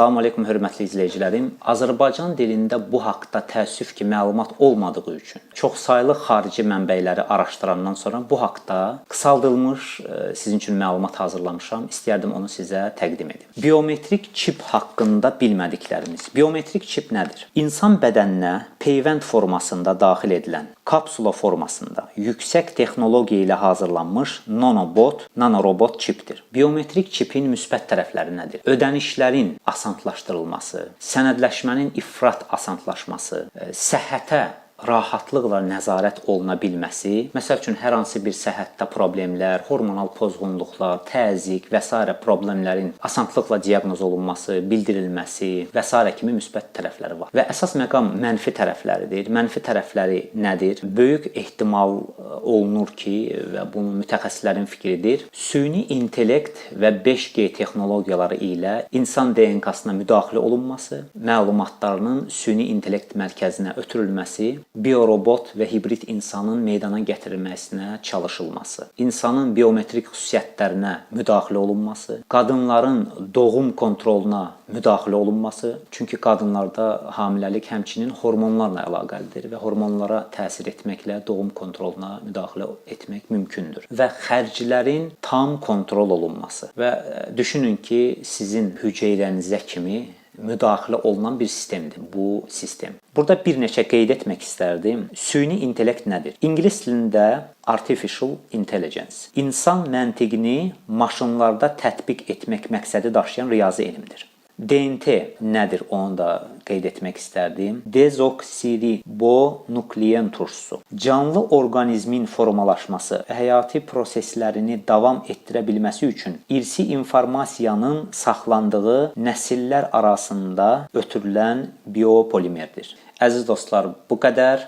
Salam aleykum hörmətli izləyicilərim. Azərbaycan dilində bu haqqda təəssüf ki, məlumat olmadığı üçün çoxsaylı xarici mənbələri araşdırandan sonra bu haqqda qısaldılmış e, sizin üçün məlumat hazırlamışam. İstərdim onu sizə təqdim edim. Biometrik çip haqqında bilmədiklərimiz. Biometrik çip nədir? İnsan bədəninə peyvənd formasında daxil edilən kapsula formasında yüksək texnologiya ilə hazırlanmış nanobot, nanorobot çipdir. Biometrik çipin müsbət tərəfləri nədir? Ödənişlərin asanlaşdırılması, sənədləşmənin ifrat asanlaşması, e, səhhətə rahatlıqla nəzarət oluna bilməsi, məsəl üçün hər hansı bir səhhətdə problemlər, hormonal pozğunluqlar, təzyiq və s. problemlərin asanlıqla diaqnoz olunması, bildirilməsi və s. kimi müsbət tərəfləri var. Və əsas məqam mənfi tərəfləridir. Mənfi tərəfləri nədir? Böyük ehtimal olunur ki, və bunu mütəxəssislərin fikridir, süni intellekt və 5G texnologiyaları ilə insan DNK-sına müdaxilə olunması, məlumatlarının süni intellekt mərkəzinə ötürülməsi biorobot və hibrid insanın meydana gətirilməsinə çalışılması, insanın biometrik xüsusiyyətlərinə müdaxilə olunması, qadınların doğum kontroluna müdaxilə olunması, çünki qadınlarda hamiləlik həmçinin hormonlarla əlaqəlidir və hormonlara təsir etməklə doğum kontroluna müdaxilə etmək mümkündür və xərclərin tam kontrol olunması və e, düşünün ki, sizin hüceyrənizə kimi müdaxilə olunan bir sistemdir bu sistem. Burada bir neçə qeyd etmək istərdim. Süni intellekt nədir? İngilis dilində artificial intelligence. İnsan məntiqini maşınlarda tətbiq etmək məqsədi daşıyan riyazi elmdir. DNT nədir? Onu da qeyd etmək istərdim. Dezoksiribonuklein turşusu. Canlı orqanizmin formalaşması, həyati proseslərini davam etdirə bilməsi üçün irsi informasiyanın saxlandığı nəsillər arasında ötürülən biopolimerdir. Əziz dostlar, bu qədər.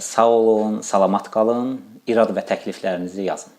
Sağ olun, salamat qalın. İrad və təkliflərinizi yazın.